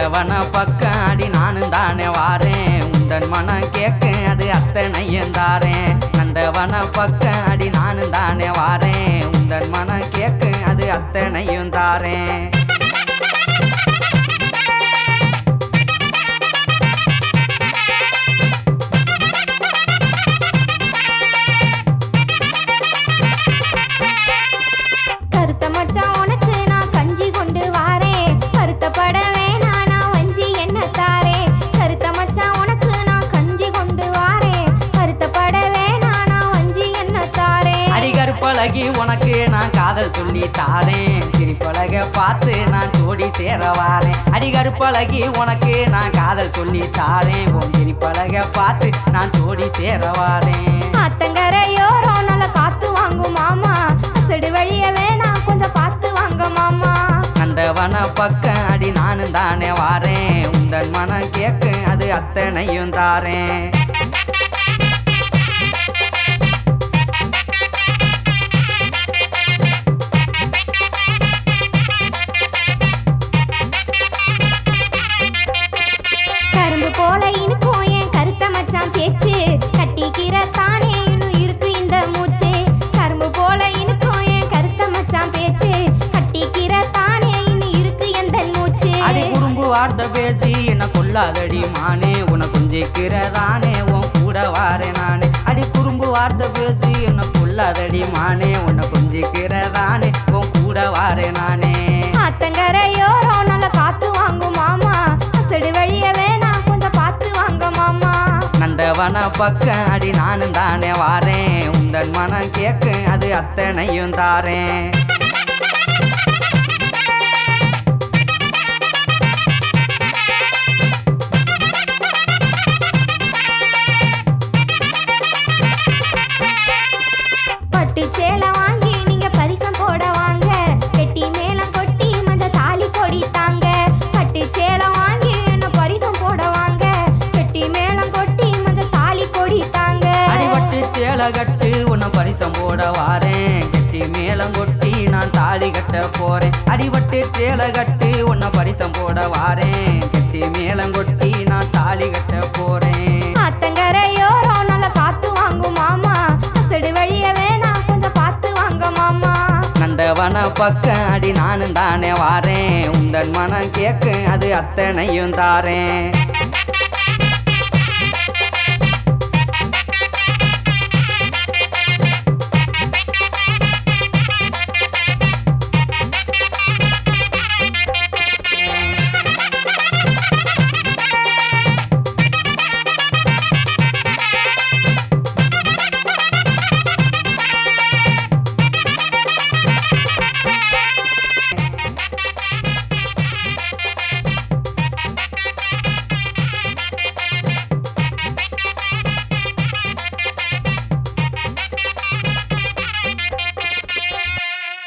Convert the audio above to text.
வந்தவன பக்காடி நானும் தானே வாரேன். உந்தன் மனம் கேட்க அது அத்தனையும் தாரேன். வந்தவன பக்காடி நானும் தானே வாரேன். உந்தன் மனம் கேட்க அது அத்தனையும் தாரேன். அடிகருப்பழகி உனக்கு நான் காதல் சொல்லி தாரேன். சிரிப்பழக பார்த்து நான் ஜோடி சேர வாரேன். அடிகருப்பழகி உனக்கு நான் காதல் சொல்லி தாரேன். உன் சிரிப்பழக பார்த்து நான் ஜோடி சேர வாரேன். ஆத்தங்கரையோரம் நல்ல காத்து வாங்கும் மாமா. அசடு வழிய வேணா கொஞ்சம் பார்த்து வாங்க மாமா. நந்தவன பக்கம் அடி நானும் தானே வாரேன். உந்தன் மனம் கேக்கு அது அத்தனையும் தாரேன். பேசி என்ன கொல்லாதடி மானே உன கொஞ்சிக்கிறதானே உன் கூட வாரேன் நானே. அடி குறும்பு வார்த்தை பேசி என்ன கொல்லாதடி மானே உன்னை கொஞ்சிக்கிறதானே உன் கூட வாரேன் நானே. ஆத்தங்கரையோரம் நல்ல காத்து வாங்கும் மாமா. அசடு வழிய வேணா கொஞ்சம் பார்த்து வாங்க மாமா. நந்தவன பக்கம் அடி நானும் தானே வாரேன். உந்தன் மனம் கேக்கு அது அத்தனையும் தாரேன். கட்டு உன்னை பரிசம் போட வாரேன். கட்டி மேளம் கொட்டி நான் தாலி கட்ட போறேன். அடிபட்டு சேலை கட்டு உன்னை பரிசம் போட வாரேன். கட்டி மேளம் கொட்டி நான் தாலி கட்ட போறேன். ஆத்தங்கரையோரம் நல்ல காத்து வாங்கும் மாமா. அசடு வழிய வேணா கொஞ்சம் பார்த்து வாங்க மாமா. நந்தவன பக்கம் அடி நானும் தானே வாரேன். உந்தன் மனம் கேக்கு அது அத்தனையும் தாரேன்.